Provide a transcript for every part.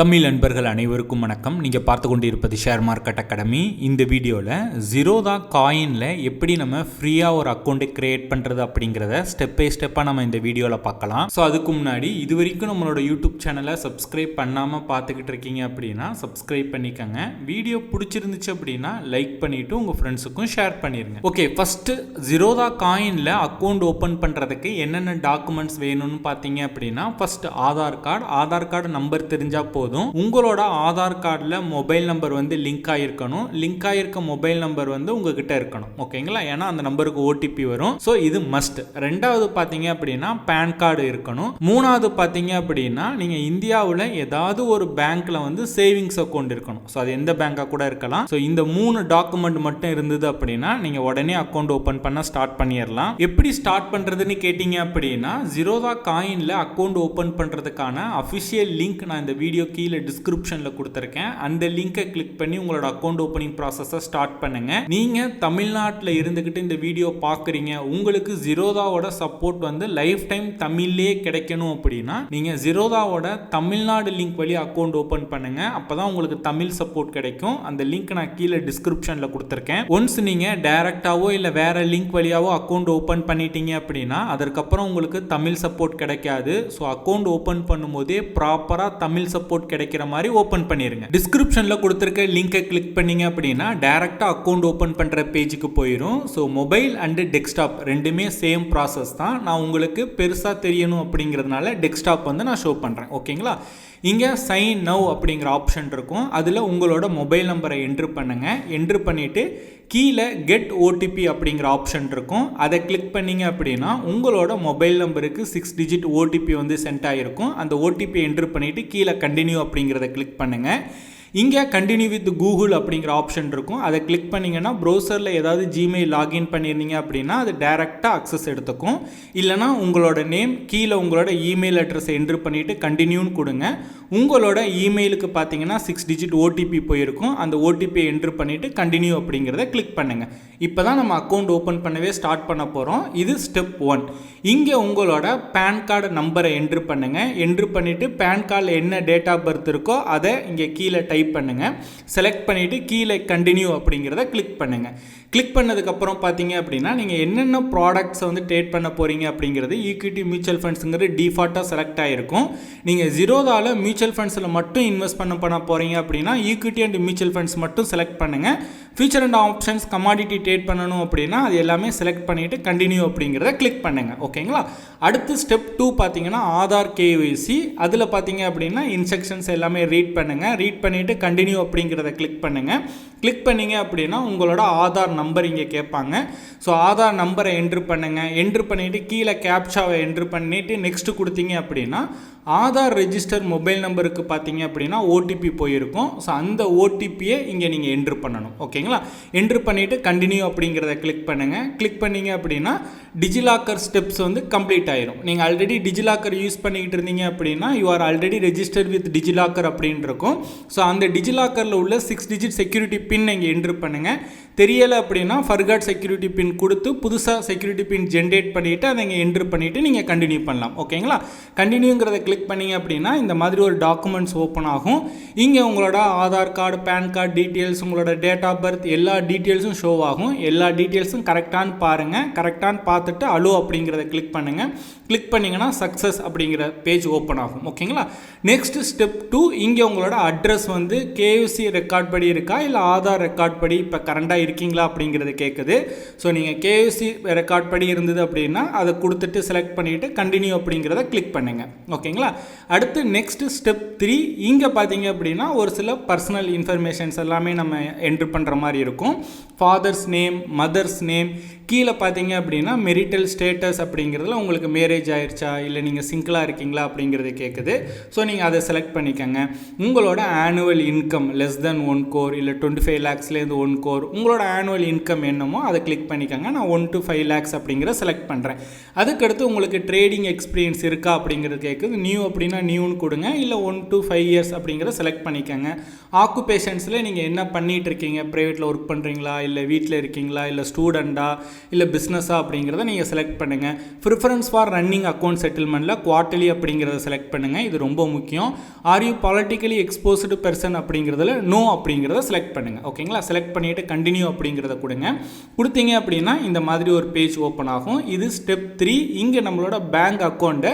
தமிழ் நண்பர்கள் அனைவருக்கும் வணக்கம். நீங்கள் பார்த்து கொண்டு இருப்பது ஷேர் மார்க்கெட் அகாடமி. இந்த வீடியோவில் ஜீரோதா காயினில் எப்படி நம்ம ஃப்ரீயாக ஒரு அக்கௌண்ட்டை க்ரியேட் பண்ணுறது அப்படிங்கிறத ஸ்டெப் பை ஸ்டெப்பாக நம்ம இந்த வீடியோவில் பார்க்கலாம். ஸோ அதுக்கு முன்னாடி இது வரைக்கும் நம்மளோட யூடியூப் சேனலை சப்ஸ்கிரைப் பண்ணாமல் பார்த்துக்கிட்டு இருக்கீங்க அப்படின்னா சப்ஸ்கிரைப் பண்ணிக்கோங்க. வீடியோ பிடிச்சிருந்துச்சு அப்படின்னா லைக் பண்ணிவிட்டு உங்கள் ஃப்ரெண்ட்ஸுக்கும் ஷேர் பண்ணிடுங்க ஓகே ஃபஸ்ட்டு ஜீரோதா காயினில் அக்கௌண்ட் ஓப்பன் பண்ணுறதுக்கு என்னென்ன டாக்குமெண்ட்ஸ் வேணும்னு பார்த்தீங்க அப்படின்னா first Aadhaar card Aadhaar card number தெரிஞ்சால் போதும். உங்களோட ஆதார் கார்டில் மொபைல் நம்பர் வந்து லிங்க் ஆகிருக்கணும் லிங்க் ஆகிருக்க மொபைல் நம்பர் வந்து உங்ககிட்ட இருக்கணும். ஓகேங்களா? ஏன்னா அந்த நம்பருக்கு ஓடிபி வரும். ஸோ இது மஸ்ட் ரெண்டாவது பார்த்தீங்க அப்படின்னா பேன் கார்டு இருக்கணும். மூணாவது பார்த்தீங்க அப்படின்னா நீங்கள் இந்தியாவில் ஏதாவது ஒரு பேங்க்கில் வந்து சேவிங்ஸ் அக்கௌண்ட் இருக்கணும். ஸோ அது எந்த பேங்காக கூட இருக்கலாம். ஸோ இந்த மூணு டாக்குமெண்ட் மட்டும் இருந்தது அப்படின்னா நீங்கள் உடனே அக்கௌண்ட் ஓப்பன் பண்ண ஸ்டார்ட் பண்ணிடலாம் எப்படி ஸ்டார்ட் பண்ணுறதுன்னு கேட்டிங்க அப்படின்னா ஜீரோதா காயினில் அக்கௌண்ட் ஓப்பன் பண்ணுறதுக்கான அஃபிஷியல் லிங்க் நான் இந்த வீடியோ கீழே டிஸ்கிரிப்ஷனில் கொடுத்துருக்கேன். அந்த லிங்கை கிளிக் பண்ணி உங்களோட அக்கௌண்ட் ஓப்பனிங் ப்ராசஸை ஸ்டார்ட் பண்ணுங்க. நீங்கள் தமிழ்நாட்டில் இருந்துக்கிட்டு இந்த வீடியோ பார்க்குறீங்க உங்களுக்கு ஜீரோதாவோட சப்போர்ட் வந்து லைஃப் டைம் தமிழ்லேயே கிடைக்கணும் அப்படின்னா நீங்கள் ஜீரோதாவோட தமிழ்நாடு லிங்க் வழி அக்கௌண்ட் ஓப்பன் பண்ணுங்க. அப்போ தான் உங்களுக்கு தமிழ் சப்போர்ட் கிடைக்கும். அந்த லிங்க் நான் கீழே டிஸ்கிரிப்ஷனில் கொடுத்துருக்கேன். ஒன்ஸ் நீங்கள் டைரெக்டாகவோ இல்லை வேறு லிங்க் வழியாவோ அக்கௌண்ட் ஓப்பன் பண்ணிட்டீங்க அப்படின்னா அதற்கப்புறம் உங்களுக்கு தமிழ் சப்போர்ட் கிடைக்காது. ஸோ அக்கௌண்ட் ஓப்பன் பண்ணும்போதே ப்ராப்பராக தமிழ் சப்போர்ட் கிடைக்கிற மாதிரி ஓப்பன் பண்ணிடுங்க டிஸ்கிரிப்ஷனில் கொடுத்துருக்க லிங்கை கிளிக் பண்ணீங்க அப்படின்னா டேரெக்டாக அக்கௌண்ட் ஓப்பன் பண்ணுற பேஜுக்கு போயிடும் ஸோ மொபைல் அண்டு டெஸ்க்டாப் ரெண்டுமே சேம் ப்ராசஸ் தான். நான் உங்களுக்கு பெருசாக தெரியணும் அப்படிங்கிறதுனால டெஸ்க்டாப் வந்து நான் ஷோ பண்ணுறேன் ஓகேங்களா இங்கே சைன் நவ் அப்படிங்கிற ஆப்ஷன் இருக்கும். அதில் உங்களோட மொபைல் நம்பரை என்ட்ரு பண்ணுங்கள் என்ட்ரு பண்ணிவிட்டு கீழே கெட் ஓடிபி அப்படிங்கிற ஆப்ஷன் இருக்கும். அதை கிளிக் பண்ணீங்க அப்படின்னா உங்களோட மொபைல் நம்பருக்கு சிக்ஸ் டிஜிட் ஓடிபி வந்து சென்ட் ஆகிருக்கும் அந்த ஓடிபி என்ட்ரு பண்ணிவிட்டு கீழே கண்டினியூ அப்படிங்கிறத கிளிக் பண்ணுங்கள் இங்கே கண்டினியூ வித் கூகுள் அப்படிங்கிற ஆப்ஷன் இருக்கும். அதை கிளிக் பண்ணிங்கன்னா ப்ரௌசரில் ஏதாவது ஜிமெயில் லாகின் பண்ணியிருந்தீங்க அப்படின்னா அது டேரெக்டாக அக்சஸ் எடுத்துக்கும். இல்லைனா உங்களோட நேம் கீழே உங்களோட இமெயில் அட்ரஸ் என்ட்ரு பண்ணிவிட்டு கண்டினியூன்னு கொடுங்க. உங்களோட இமெயிலுக்கு பார்த்தீங்கன்னா சிக்ஸ் டிஜிட் ஓடிபி போயிருக்கும். அந்த ஓடிபியை என்ட்ரு பண்ணிவிட்டு கண்டினியூ அப்படிங்கிறத கிளிக் பண்ணுங்கள் இப்போ தான் நம்ம அக்கௌண்ட் ஓப்பன் பண்ணவே ஸ்டார்ட் பண்ண போகிறோம் இது ஸ்டெப் ஒன் இங்கே உங்களோட பேன் கார்டு நம்பரை என்ட்ரு பண்ணுங்கள் என்ட்ரு பண்ணிவிட்டு பேன் கார்டில் என்ன டேட் ஆஃப் பர்த் இருக்கோ அதை இங்கே கீழே டைப் பண்ணுங்கள் செலக்ட் பண்ணிவிட்டு கீழே கண்டினியூ அப்படிங்கிறத கிளிக் பண்ணுங்கள் கிளிக் பண்ணதுக்கப்புறம் பார்த்தீங்க அப்படின்னா நீங்கள் என்னென்ன ப்ராடக்ட்ஸை வந்து ட்ரேட் பண்ண போகிறீங்க அப்படிங்கிறது ஈக்விட்டி மியூச்சுவல் ஃபண்ட்ஸுங்கிறது டிஃபால்ட்டாக செலக்ட் ஆகிருக்கும் நீங்கள் ஜீரோதாவில் மியூச்சுவல் ஃபண்ட்ஸில் மட்டும் இன்வெஸ்ட் பண்ண பண்ண போகிறீங்க அப்படின்னா ஈக்விட்டி அண்ட் மியூச்சுவல் ஃபண்ட்ஸ் மட்டும் செலக்ட் பண்ணுங்கள் future and options commodity trade பண்ணணும் அப்படின்னா அது எல்லாமே செலக்ட் பண்ணிவிட்டு கண்டினியூ அப்படிங்கிறத கிளிக் பண்ணுங்கள் ஓகேங்களா அடுத்து ஸ்டெப் டூ பார்த்தீங்கன்னா ஆதார் கேஒய்சி அதில் பார்த்தீங்க அப்படின்னா இன்ஸ்ட்ரக்ஷன்ஸ் எல்லாமே ரீட் பண்ணுங்கள் ரீட் பண்ணிவிட்டு கண்டினியூ அப்படிங்கிறத கிளிக் பண்ணுங்கள் கிளிக் பண்ணிங்க அப்படின்னா உங்களோட ஆதார் நம்பர் இங்கே கேட்பாங்க. ஸோ ஆதார் நம்பரை என்ட்ரு பண்ணுங்கள் என்ட்ரு பண்ணிவிட்டு கீழே கேப்சாவை என்ட்ரு பண்ணிவிட்டு நெக்ஸ்ட்டு கொடுத்தீங்க அப்படின்னா ஆதார் ரெஜிஸ்டர் மொபைல் நம்பருக்கு பார்த்தீங்க அப்படின்னா ஓடிபி போயிருக்கும். ஸோ அந்த ஓடிபியை இங்கே நீங்கள் என்ட்ரு பண்ணணும். ஓகேங்களா என்ட்ரு பண்ணிவிட்டு கண்டினியூ அப்படிங்கிறத கிளிக் பண்ணுங்கள் கிளிக் பண்ணீங்க அப்படின்னா டிஜிலாக்கர் ஸ்டெப்ஸ் வந்து கம்ப்ளீட் ஆயிரும். நீங்கள் ஆல்ரெடி டிஜிலாக்கர் யூஸ் பண்ணிக்கிட்டு இருந்தீங்க அப்படின்னா you are already register with DigiLocker அப்படின்னு இருக்கும். ஸோ அந்த டிஜிலாக்கரில் உள்ள சிக்ஸ் டிஜிட் செக்யூரிட்டி பின் இங்கே என்ட்ரு பண்ணுங்கள் தெரியலை அப்படின்னா ஃபர்காட் செக்யூரிட்டி பின் கொடுத்து புதுசாக செக்யூரிட்டி பின் ஜென்ரேட் பண்ணிவிட்டு அதை இங்கே என்ட்ரு பண்ணிவிட்டு நீங்கள் கண்டினியூ பண்ணலாம். ஓகேங்களா கண்டினியூங்கிறத கிளிக் பண்ணிங்க அப்படின்னா இந்த மாதிரி ஒரு டாக்குமெண்ட்ஸ் ஓப்பன் ஆகும். இங்கே உங்களோட Aadhaar card PAN card details உங்களோட டேட் ஆஃப் பர்த் எல்லா டீட்டெயில்ஸும் ஷோ ஆகும். எல்லா டீட்டெயில்ஸும் கரெக்டானு பாருங்கள் கரெக்டானு பார்த்துட்டு அலோ அப்படிங்கிறத கிளிக் பண்ணுங்கள் கிளிக் பண்ணிங்கன்னா சக்ஸஸ் அப்படிங்கிற பேஜ் ஓப்பன் ஆகும். ஓகேங்களா நெக்ஸ்ட் ஸ்டெப் டூ இங்கே உங்களோட அட்ரஸ் வந்து கேஎஃப்சி ரெக்கார்ட் படி இருக்கா? இல்லை ஆதார் ரெக்கார்ட் படி இப்போ கரண்டாக இருக்கீங்களா அப்படிங்கிறது கேட்குது ஸோ நீங்கள் கேஎஃப்சி ரெக்கார்ட் படி இருந்தது அப்படின்னா அதை கொடுத்துட்டு செலக்ட் பண்ணிவிட்டு கண்டினியூ அப்படிங்கிறத கிளிக் பண்ணுங்கள் ஓகேங்களா அடுத்து நெக்ஸ்ட் ஸ்டெப் த்ரீ இங்கே பார்த்தீங்க அப்படின்னா ஒரு சில பர்சனல் இன்ஃபர்மேஷன்ஸ் எல்லாமே நம்ம என்ட்ரு பண்ணுற மாதிரி இருக்கும். ஃபாதர்ஸ் நேம் மதர்ஸ் நேம் கீழே பார்த்தீங்க அப்படின்னா மெரிட்டல் ஸ்டேட்டஸ் அப்படிங்கிறதுல உங்களுக்கு மேரேஜ் ஆயிடுச்சா இல்லை நீங்கள் சிங்கிளாக இருக்கீங்களா அப்படிங்கிறது கேட்குது ஸோ நீங்கள் அதை செலக்ட் பண்ணிக்கோங்க. உங்களோட annual income less than one crore இல்லை டுவெண்ட்டி ஃபைவ் லேக்ஸ்லேருந்து ஒன் கோர் உங்களோட ஆனுவல் இன்கம் என்னமோ அதை கிளிக் பண்ணிக்கோங்க. நான் ஒன் டு ஃபைவ் லேக்ஸ் அப்படிங்கிற செலக்ட் பண்ணுறேன் அதுக்கடுத்து உங்களுக்கு ட்ரேடிங் எக்ஸ்பீரியன்ஸ் இருக்கா அப்படிங்கிறது கேட்குது நியூ அப்படின்னா நியூன்னு கொடுங்க. இல்லை ஒன் டு ஃபைவ் இயர்ஸ் அப்படிங்கிற செலக்ட் பண்ணிக்கோங்க. ஆக்குபேஷன்ஸில் நீங்கள் என்ன பண்ணிகிட்டு இருக்கீங்க? ப்ரைவேட்டில் ஒர்க் பண்ணுறீங்களா இல்லை வீட்டில் இருக்கீங்களா? இல்லை ஸ்டூடெண்ட்டா இல்லை பிஸ்னஸா அப்படிங்கிறத நீங்கள் செலக்ட் பண்ணுங்கள் ப்ரிஃபரன்ஸ் ஃபார் ரன்னிங் அக்கௌண்ட் செட்டில்மெண்ட்டில் குவார்ட்டர்லி அப்படிங்கிறத செலக்ட் பண்ணுங்கள் இது ரொம்ப முக்கியம். Are you politically exposed person அப்படிங்கிறதுல நோ அப்படிங்கிறத செலக்ட் பண்ணுங்கள் ஓகேங்களா செலக்ட் பண்ணிவிட்டு கண்டினியூ அப்படிங்கிறத கொடுங்க. கொடுத்தீங்க அப்படின்னா இந்த மாதிரி ஒரு பேஜ் ஓப்பன் ஆகும். இது ஸ்டெப் த்ரீ இங்கே நம்மளோட பேங்க் அக்கௌண்ட்டை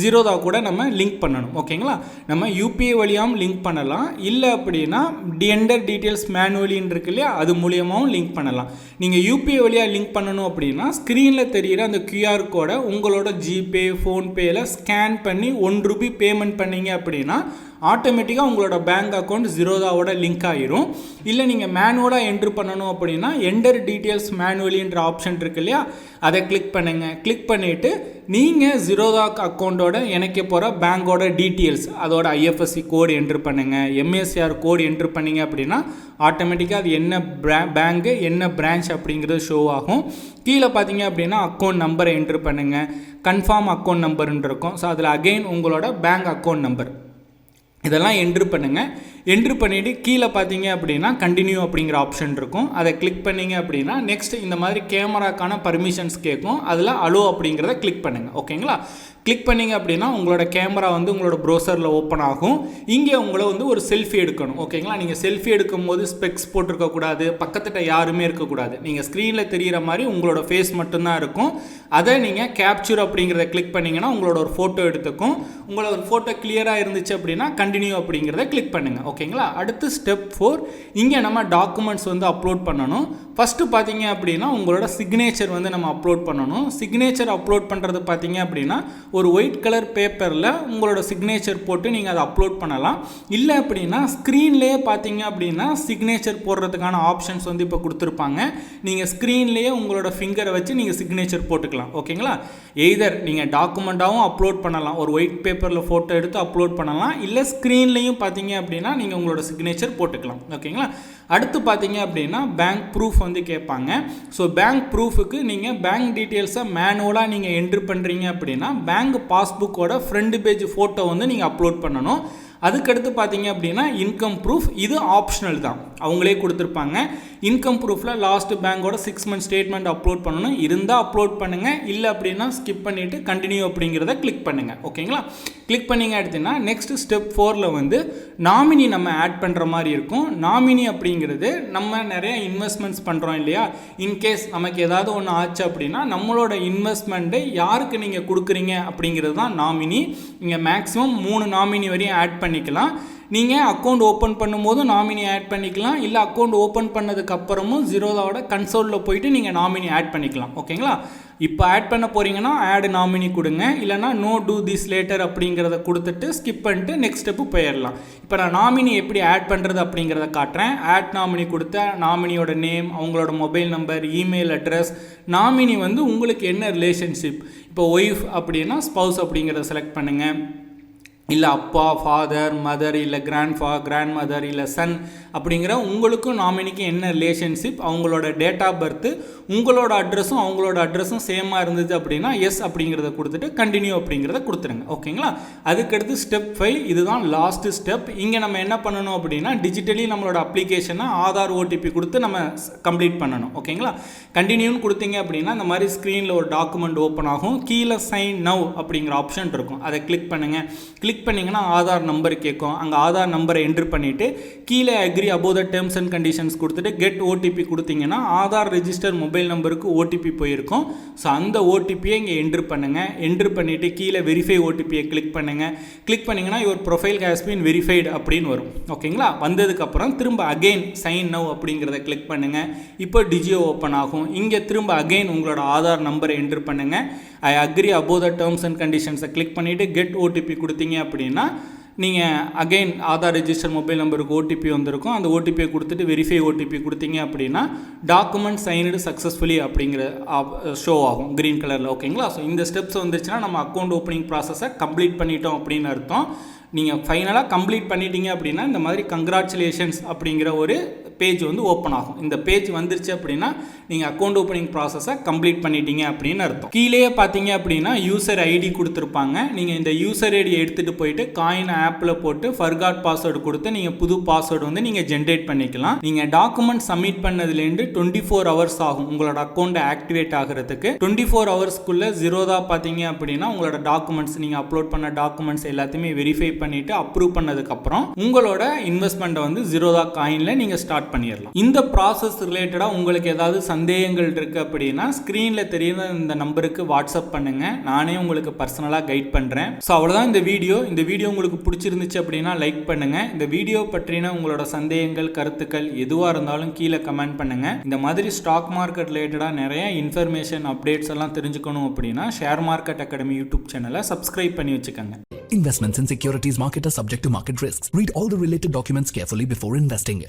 ஜீரோதா கூட நம்ம லிங்க் பண்ணணும். ஓகேங்களா நம்ம யூபிஐ வழியாகவும் லிங்க் பண்ணலாம். இல்லை அப்படின்னா டிஎண்டர் டீட்டெயில்ஸ் மேனுவலின்னு இருக்கு இல்லையா? அது மூலியமாகவும் லிங்க் பண்ணலாம். நீங்கள் யூபிஐ வழியாக லிங்க் பண்ணணும் அப்படின்னா ஸ்க்ரீனில் தெரிகிற அந்த கியூஆர் கோடை உங்களோட ஜிபே ஃபோன்பேயில் ஸ்கேன் பண்ணி ஒன் ருபி பேமெண்ட் பண்ணீங்க அப்படின்னா ஆட்டோமேட்டிக்காக உங்களோட பேங்க் அக்கௌண்ட் ஜீரோதாவோட லிங்க் ஆகிரும் இல்லை நீங்கள் மேனுவலாக என்ட்ரு பண்ணணும் அப்படின்னா என்டர் டீட்டெயில்ஸ் மேனுவலின்ற ஆப்ஷன் இருக்கு இல்லையா? அதை கிளிக் பண்ணுங்கள் கிளிக் பண்ணிவிட்டு நீங்கள் ஜீரோதா அக்கௌண்ட்டோட இணைக்க போகிற பேங்கோட டீட்டெயில்ஸ் அதோட ஐஎஃப்எஸ்சி கோடு என்ட்ரு பண்ணுங்கள் எம்எஸ்சிஆர் கோடு என்ட்ரு பண்ணீங்க அப்படின்னா ஆட்டோமேட்டிக்காக அது என்ன பேங்க்கு என்ன பிரான்ச் அப்படிங்கிறது ஷோ ஆகும். கீழே பார்த்தீங்க அப்படின்னா அக்கௌண்ட் நம்பரை என்ட்ரு பண்ணுங்கள் கன்ஃபார்ம் அக்கௌண்ட் நம்பருன்னு இருக்கும். ஸோ அதில் அகெயின் உங்களோட பேங்க் அக்கௌண்ட் நம்பர் இதெல்லாம் என்ட்ரு பண்ணுங்கள் என்ட்ரு பண்ணிவிட்டு கீழே பார்த்தீங்க அப்படின்னா கண்டினியூ அப்படிங்கிற ஆப்ஷன் இருக்கும். அதை கிளிக் பண்ணிங்க அப்படின்னா நெக்ஸ்ட் இந்த மாதிரி கேமராக்கான பர்மிஷன்ஸ் கேட்கும். அதில் அலோ அப்படிங்கிறத கிளிக் பண்ணுங்கள் ஓகேங்களா கிளிக் பண்ணீங்க அப்படின்னா உங்களோட கேமரா வந்து உங்களோட ப்ரௌசரில் ஓப்பன் ஆகும். இங்கே உங்களை வந்து ஒரு செல்ஃபி எடுக்கணும். ஓகேங்களா நீங்கள் செல்ஃபி எடுக்கும் போது ஸ்பெக்ஸ் போட்டிருக்கக்கூடாது பக்கத்துட்ட யாருமே இருக்கக்கூடாது நீங்கள் ஸ்க்ரீனில் தெரிகிற மாதிரி உங்களோட ஃபேஸ் மட்டும்தான் இருக்கும். அதை நீங்கள் கேப்சர் அப்படிங்கிறத கிளிக் பண்ணிங்கன்னா உங்களோட ஒரு ஃபோட்டோ எடுத்துக்கும். உங்களோட ஒரு ஃபோட்டோ கிளியராக இருந்துச்சு அப்படின்னா கண்டினியூ அப்படிங்கிறத கிளிக் பண்ணுங்கள் ஓகேங்களா அடுத்து ஸ்டெப் ஃபோர் இங்கே நம்ம டாக்குமெண்ட்ஸ் வந்து அப்லோட் பண்ணணும். ஃபஸ்ட்டு பார்த்தீங்க அப்படின்னா உங்களோட சிக்னேச்சர் வந்து நம்ம அப்லோட் பண்ணணும். சிக்னேச்சர் அப்லோட் பண்ணுறது பார்த்தீங்க அப்படின்னா ஒரு ஒயிட் கலர் பேப்பரில் உங்களோட சிக்னேச்சர் போட்டு நீங்கள் அதை அப்லோட் பண்ணலாம். இல்லை அப்படின்னா ஸ்க்ரீன்லேயே பார்த்தீங்க அப்படின்னா சிக்னேச்சர் போடுறதுக்கான ஆப்ஷன்ஸ் வந்து இப்போ கொடுத்துருப்பாங்க. நீங்கள் ஸ்க்ரீன்லேயே உங்களோட ஃபிங்கரை வச்சு நீங்கள் சிக்னேச்சர் போட்டுக்கலாம். ஓகேங்களா? எய்தர் நீங்கள் டாக்குமெண்ட்டாகவும் அப்லோட் பண்ணலாம். ஒரு ஒயிட் பேப்பரில் ஃபோட்டோ எடுத்து அப்லோட் பண்ணலாம். இல்லை ஸ்க்ரீன்லேயும் பார்த்தீங்க அப்படின்னா நீங்கள் உங்களோட சிக்னேச்சர் போட்டுக்கலாம். ஓகேங்களா? அடுத்து பார்த்தீங்க அப்படின்னா பேங்க் ப்ரூஃப் வந்து கேட்பாங்க. ஸோ பேங்க் ப்ரூஃபுக்கு நீங்கள் பேங்க் டீட்டெயில்ஸை மேனுவலாக நீங்கள் என்ட்ரு பண்ணுறீங்க அப்படின்னா பேங்க் பாஸ்புக்கோட ஃப்ரண்ட் பேஜ் ஃபோட்டோ வந்து நீங்கள் அப்லோட் பண்ணணும். அதுக்கடுத்து பார்த்தீங்க அப்படின்னா இன்கம் ப்ரூஃப் இது ஆப்ஷனல் தான். அவங்களே கொடுத்துருப்பாங்க. இன்கம் ப்ரூஃபில் லாஸ்ட் பேங்கோட சிக்ஸ் மந்த் ஸ்டேட்மெண்ட் அப்லோட் பண்ணணும். இருந்தால் அப்லோட் பண்ணுங்கள் இல்லை அப்படின்னா ஸ்கிப் பண்ணிவிட்டு கண்டினியூ அப்படிங்கிறத கிளிக் பண்ணுங்கள் ஓகேங்களா கிளிக் பண்ணிங்க எடுத்தீங்கன்னா நெக்ஸ்ட் ஸ்டெப் ஃபோரில் வந்து நாமினி நம்ம ஆட் பண்ணுற மாதிரி இருக்கும். நாமினி அப்படிங்கிறது நம்ம நிறைய இன்வெஸ்ட்மெண்ட்ஸ் பண்ணுறோம் இல்லையா? இன்கேஸ் நமக்கு ஏதாவது ஒன்று ஆச்சு அப்படின்னா நம்மளோட இன்வெஸ்ட்மெண்ட்டை யாருக்கு நீங்கள் கொடுக்குறீங்க அப்படிங்கிறது தான் நாமினி நீங்கள் மேக்ஸிமம் மூணு நாமினி வரையும் ஆட் பண்ணி பண்ணிக்கலாம். நீங்கள் அக்கௌண்ட் ஓப்பன் பண்ணும்போது நாமினி ஆட் பண்ணிக்கலாம். இல்லை அக்கௌண்ட் ஓப்பன் பண்ணதுக்கப்புறமும் ஜீரோதாவோட கன்சோலில் போயிட்டு நீங்கள் நாமினி ஆட் பண்ணிக்கலாம். ஓகேங்களா இப்போ ஆட் பண்ண போகிறீங்கன்னா ஆட் நாமினி கொடுங்க. இல்லைனா நோ டூ திஸ் லேட்டர் அப்படிங்கிறத கொடுத்துட்டு ஸ்கிப் பண்ணிட்டு நெக்ஸ்ட் ஸ்டெப்பு போயிடலாம் இப்போ நான் நாமினி எப்படி ஆட் பண்ணுறது அப்படிங்கிறத காட்டுறேன். ஆட் நாமினி கொடுத்த நாமினியோட நேம் அவங்களோட mobile number email address nominee வந்து உங்களுக்கு என்ன ரிலேஷன்ஷிப் இப்போ ஒய்ஃப் அப்படின்னா ஸ்பவுஸ் அப்படிங்கிறத செலக்ட் பண்ணுங்கள் இல்லை அப்பா ஃபாதர் மதர் இல்லை கிராண்ட் ஃபா கிராண்ட் மதர் இல்லை சன் அப்படிங்கிற உங்களுக்கும் நாமினிக்கும் என்ன ரிலேஷன்ஷிப் அவங்களோட டேட் ஆஃப் பர்த்து உங்களோட அட்ரஸும் அவங்களோட அட்ரஸும் சேமாக இருந்தது அப்படின்னா எஸ் அப்படிங்கிறத கொடுத்துட்டு கண்டினியூ அப்படிங்கிறத கொடுத்துருங்க. ஓகேங்களா அதுக்கடுத்து ஸ்டெப் ஃபைவ் இதுதான் லாஸ்ட் ஸ்டெப் இங்கே நம்ம என்ன பண்ணணும் அப்படின்னா டிஜிட்டலி நம்மளோட அப்ளிகேஷனை ஆதார் ஓடிபி கொடுத்து நம்ம கம்ப்ளீட் பண்ணணும். ஓகேங்களா கண்டினியூன்னு கொடுத்தீங்க அப்படின்னா இந்த மாதிரி ஸ்க்ரீனில் ஒரு டாக்குமெண்ட் ஓப்பன் ஆகும். கீழே சைன் நவ் அப்படிங்கிற ஆப்ஷன் இருக்கும். அதை கிளிக் பண்ணுங்கள் கிளிக் பண்ணிங்கன்னா ஆதார் நம்பர் கேட்கும். அங்கே ஆதார் நம்பரை என்ட்ரு பண்ணிவிட்டு கீழே agree above the terms and conditions கொடுத்துட்டு கெட் ஓடிபி கொடுத்தீங்கன்னா ஆதார் ரெஜிஸ்டர் மொபைல் நம்பருக்கு ஓடிபி போயிருக்கும். ஸோ அந்த ஓடிபியை இங்கே என்ட்ரு பண்ணுங்கள் என்ட்ரு பண்ணிவிட்டு கீழே வெரிஃபை ஓடிபியை கிளிக் பண்ணுங்கள் கிளிக் பண்ணிங்கன்னா your profile has been verified அப்படின்னு வரும். ஓகேங்களா வந்ததுக்கப்புறம் திரும்ப அகெயின் சைன் நவ் அப்படிங்கிறத கிளிக் பண்ணுங்கள் இப்போ டிஜியோ ஓப்பன் ஆகும். இங்கே திரும்ப அகெயின் உங்களோட ஆதார் நம்பரை என்ட்ரு பண்ணுங்கள் I agree above the terms and கண்டிஷன்ஸை click பண்ணிவிட்டு கெட் ஓடிபி கொடுத்தீங்க அப்படின்னா நீங்கள் அகைன் ஆதார் ரிஜிஸ்டர் மொபைல் நம்பருக்கு ஓடிபி வந்திருக்கும். அந்த ஓடிபியை கொடுத்துட்டு வெரிஃபை ஓடிபி கொடுத்தீங்க அப்படின்னா டாக்குமெண்ட் சைனடு சக்ஸஸ்ஃபுல்லி அப்படிங்கிற ஷோ ஆகும். க்ரீன் கலரில் ஓகேங்களா ஸோ இந்த ஸ்டெப்ஸ் வந்துச்சுன்னா நம்ம அக்கௌண்ட் ஓப்பனிங் ப்ராசஸை கம்ப்ளீட் பண்ணிட்டோம் அப்படின்னு அர்த்தம். நீங்கள் ஃபைனலாக கம்ப்ளீட் பண்ணிட்டீங்க அப்படின்னா இந்த மாதிரி கங்க்ராச்சுலேஷன்ஸ் அப்படிங்கிற ஒரு பேஜ் வந்து ஓப்பன் ஆகும். இந்த பேஜ் வந்துருச்சு அப்படின்னா நீங்கள் அக்கௌண்ட் ஓப்பனிங் ப்ராசஸை கம்ப்ளீட் பண்ணிட்டீங்க அப்படின்னு அர்த்தம். கீழேயே பார்த்தீங்க அப்படின்னா யூசர் ஐடி கொடுத்துருப்பாங்க. நீங்கள் இந்த யூசர் ஐடியை எடுத்துகிட்டு போயிட்டு காயின் ஆப்பில் போட்டு ஃபர்காட் பாஸ்வேர்டு கொடுத்து நீங்கள் புது பாஸ்வேர்டு வந்து நீங்கள் ஜென்ரேட் பண்ணிக்கலாம். நீங்கள் டாக்குமெண்ட் சப்மிட் பண்ணதுலேருந்து டுவெண்ட்டி ஃபோர் ஹவர்ஸ் ஆகும் உங்களோட அக்கௌண்ட் ஆக்டிவேட் ஆகிறதுக்கு. டுவெண்ட்டி ஃபோர் ஹவர்ஸ்க்குள்ளே ஜீரோதா பார்த்தீங்க அப்படின்னா உங்களோட டாக்குமெண்ட்ஸ் நீங்கள் அப்லோட் பண்ண டாக்குமெண்ட்ஸ் எல்லாத்தையுமே வெரிஃபை பண்ணிவிட்டு அப்ரூவ் பண்ணதுக்கப்புறம் உங்களோட இன்வெஸ்ட்மெண்ட்டை வந்து ஜீரோதா காயினில் நீங்கள் ஸ்டார்ட் பண்ணிடலாம் இந்த ப்ராசஸ் ரிலேட்டடாக உங்களுக்கு ஏதாவது சந்தேகங்கள் இருக்குது அப்படின்னா ஸ்க்ரீனில் தெரியுற இந்த நம்பருக்கு வாட்ஸ்அப் பண்ணுங்கள் நானே உங்களுக்கு பர்சனலாக கைட் பண்ணுறேன் ஸோ அவ்வளோதான் இந்த வீடியோ இந்த வீடியோ உங்களுக்கு பிடிச்சிருந்துச்சு அப்படின்னா லைக் பண்ணுங்கள் இந்த வீடியோ பற்றின உங்களோட சந்தேகங்கள் கருத்துக்கள் எதுவாக இருந்தாலும் கீழே கமெண்ட் பண்ணுங்கள் இந்த மாதிரி ஸ்டாக் மார்க்கெட் ரிலேட்டடாக நிறைய இன்ஃபர்மேஷன் அப்டேட்ஸ் எல்லாம் தெரிஞ்சுக்கணும் அப்படின்னா ஷேர் மார்க்கெட் அகாடமி யூடியூப் சேனலை சப்ஸ்கிரைப் பண்ணி வச்சுக்கோங்க. Investments in securities market are subject to market risks. Read all the related documents carefully before investing.